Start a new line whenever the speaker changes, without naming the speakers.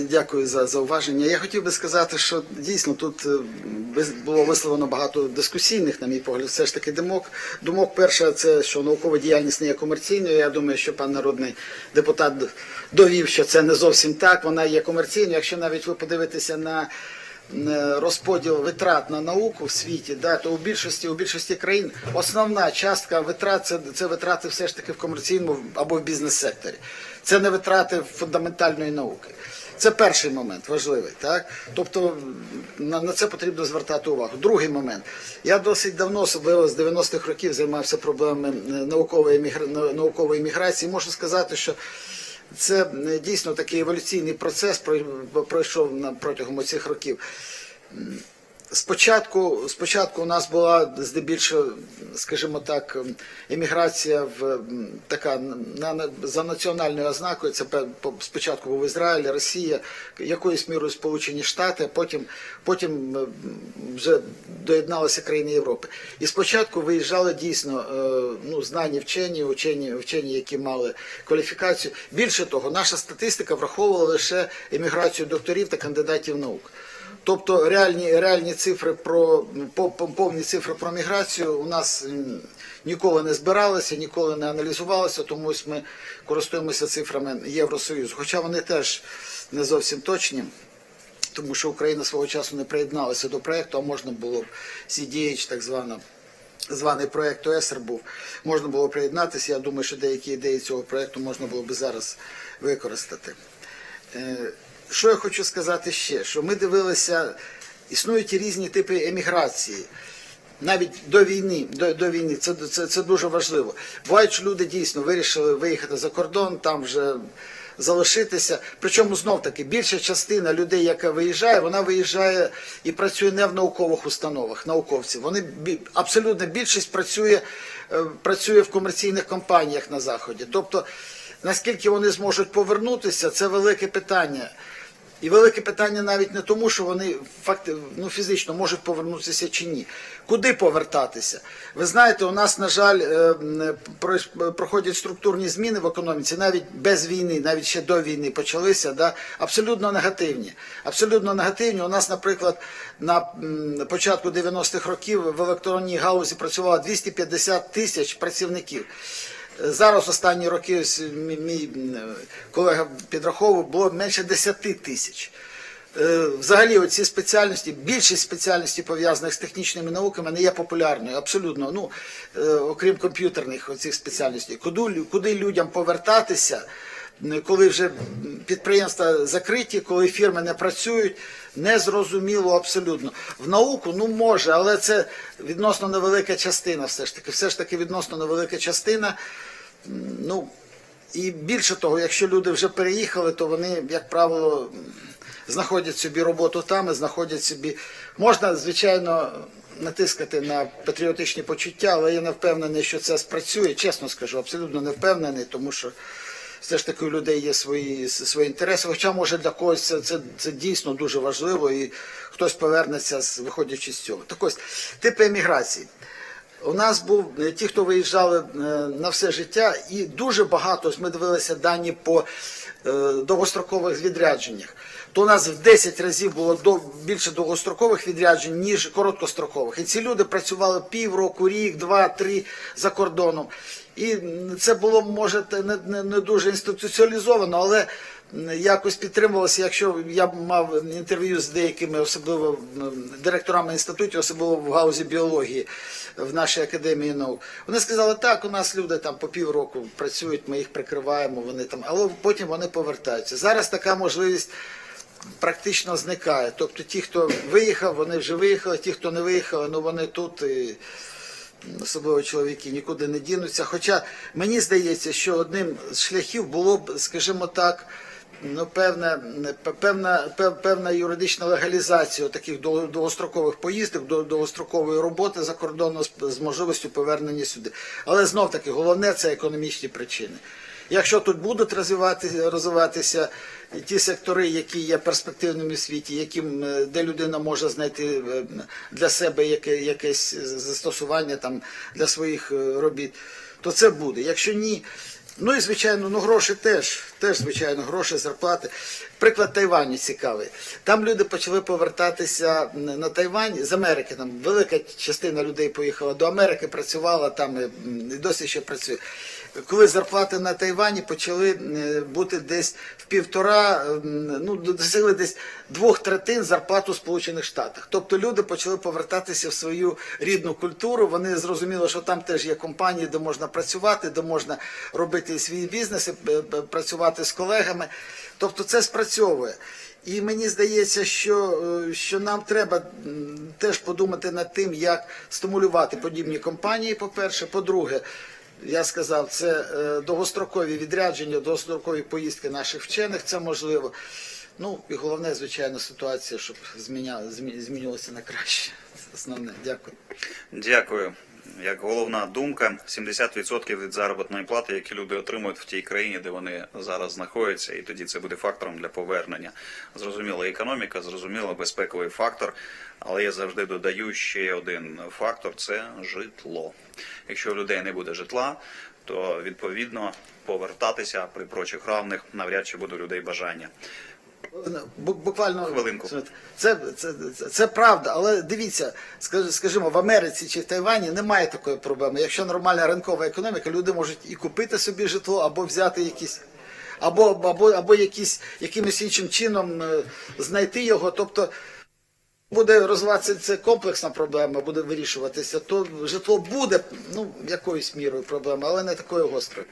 Дякую за зауваження. Я хотів би сказати, що дійсно тут е, було висловлено багато дискусійних, на мій погляд, все ж таки думок. Думок перша, це що наукова діяльність не є комерційною. Я думаю, що пан народний депутат довів, що це не зовсім так. Вона є комерційною. Якщо навіть ви подивитеся на е, розподіл витрат на науку в світі, да, то у більшості у більшості країн основна частка витрат це, це витрати все ж таки в комерційному або в бізнес-секторі. Це не витрати фундаментальної науки. Це перший момент важливий, так тобто на, на це потрібно звертати увагу. Другий момент. Я досить давно, особливо з 90-х років, займався проблемами е, наукової мігра... наукової міграції. Можу сказати, що це е, дійсно такий еволюційний процес прой- пройшов протягом цих років. Спочатку, спочатку у нас була здебільшого, скажімо так, еміграція в така на, на- за національною ознакою. Це спочатку був Ізраїль, Росія, якоюсь мірою Сполучені Штати, а потім, потім вже доєдналися країни Європи. І спочатку виїжджали дійсно е, ну, знані вчені, вчені, вчені, які мали кваліфікацію. Більше того, наша статистика враховувала лише еміграцію докторів та кандидатів наук. Тобто реальні, реальні цифри про по- по- повні цифри про міграцію у нас ніколи не збиралися, ніколи не аналізувалися, тому ось ми користуємося цифрами Євросоюзу. Хоча вони теж не зовсім точні, тому що Україна свого часу не приєдналася до проєкту, а можна було б CDH, так звана. Званий проєкт ОЕСР був, можна було приєднатися. Я думаю, що деякі ідеї цього проєкту можна було б зараз використати. Що я хочу сказати ще? Що ми дивилися, існують різні типи еміграції. Навіть до війни, до, до війни, це, це, це дуже важливо. Бувають, що люди дійсно вирішили виїхати за кордон, там вже залишитися. Причому знов таки більша частина людей, яка виїжджає, вона виїжджає і працює не в наукових установах, науковці. Вони абсолютно більшість працює, е, працює в комерційних компаніях на заході. Тобто, наскільки вони зможуть повернутися, це велике питання. І велике питання навіть не тому, що вони факти, ну, фізично можуть повернутися чи ні. Куди повертатися? Ви знаєте, у нас, на жаль, е, про- проходять структурні зміни в економіці, навіть без війни, навіть ще до війни почалися, да, абсолютно негативні. Абсолютно негативні. У нас, наприклад, на початку 90-х років в електронній галузі працювало 250 тисяч працівників. Зараз останні роки мій, мій колега підраховував, було менше 10 тисяч. Е, Взагалі, оці спеціальності, більшість спеціальностей пов'язаних з технічними науками не є популярною, абсолютно. Ну, е, окрім комп'ютерних оцих спеціальностей. Куди, лю- куди людям повертатися, коли вже підприємства закриті, коли фірми не працюють, не зрозуміло абсолютно. В науку, ну може, але це відносно невелика частина, все ж таки. Все ж таки відносно невелика частина. Ну, і більше того, якщо люди вже переїхали, то вони, як правило, знаходять собі роботу там і знаходять собі. Можна, звичайно, натискати на патріотичні почуття, але я не впевнений, що це спрацює. Чесно скажу, абсолютно не впевнений, тому що все ж таки у людей є свої, свої інтереси. Хоча, може, для когось це, це, це дійсно дуже важливо, і хтось повернеться, виходячи з цього. Так ось, типи еміграції. У нас був е, ті, хто виїжджали е, на все життя, і дуже багато. Ми дивилися дані по е, довгострокових відрядженнях. То у нас в 10 разів було більше довгострокових відряджень, ніж короткострокових. І ці люди працювали півроку, рік, два, три за кордоном. І це було, може, не, не, не дуже інституціалізовано, але якось підтримувалося. Якщо я мав інтерв'ю з деякими, особливо директорами інститутів, особливо в гаузі біології в нашій академії наук, вони сказали, так, у нас люди там по півроку працюють, ми їх прикриваємо, вони там, але потім вони повертаються. Зараз така можливість практично зникає. Тобто ті, хто виїхав, вони вже виїхали, ті, хто не виїхали, ну вони тут. І особливо чоловіки нікуди не дінуться. Хоча мені здається, що одним з шляхів було б, скажімо так, ну, певна, певна, певна юридична легалізація таких довгострокових поїздок, до- довгострокової роботи за кордоном з, з можливістю повернення сюди. Але знов таки головне це економічні причини. Якщо тут будуть розвивати, розвиватися ті сектори, які є перспективними в світі, яким, е, де людина може знайти е, для себе яке, якесь застосування там, для своїх е, робіт, то це буде. Якщо ні, Ну і звичайно, ну гроші теж, теж звичайно, гроші, зарплати. Приклад Тайваню цікавий. Там люди почали повертатися на Тайвань з Америки. Там велика частина людей поїхала до Америки, працювала там і досі ще працює. Коли зарплати на Тайвані почали е, бути десь в півтора, ну досягли десь двох третин зарплат у Сполучених Штатах. Тобто люди почали повертатися в свою рідну культуру. Вони зрозуміли, що там теж є компанії, де можна працювати, де можна робити свій бізнес, е, е, працювати з колегами. Тобто це спрацьовує. І мені здається, що, що нам треба теж подумати над тим, як стимулювати подібні компанії. По-перше, по-друге, я сказав, це е, довгострокові відрядження, довгострокові поїздки наших вчених. Це можливо. Ну і головне, звичайно, ситуація, щоб змінювалася на краще. Основне. Дякую.
Дякую. Як головна думка, 70% від заробітної плати, які люди отримують в тій країні, де вони зараз знаходяться, і тоді це буде фактором для повернення. Зрозуміло, економіка, зрозуміло, безпековий фактор, але я завжди додаю ще один фактор це житло. Якщо у людей не буде житла, то відповідно повертатися при прочих равних навряд чи буде людей бажання.
Бу- Буквально
Хвилинку.
Це, це, це, це правда, але дивіться, скаж- скажімо, в Америці чи в Тайвані немає такої проблеми. Якщо нормальна ринкова економіка, люди можуть і купити собі житло, або взяти якісь, або, або, або якісь, якимось іншим чином е, знайти його. Тобто буде розвиватися це комплексна проблема, буде вирішуватися, то житло буде ну, якоюсь мірою проблема, але не такою гострою.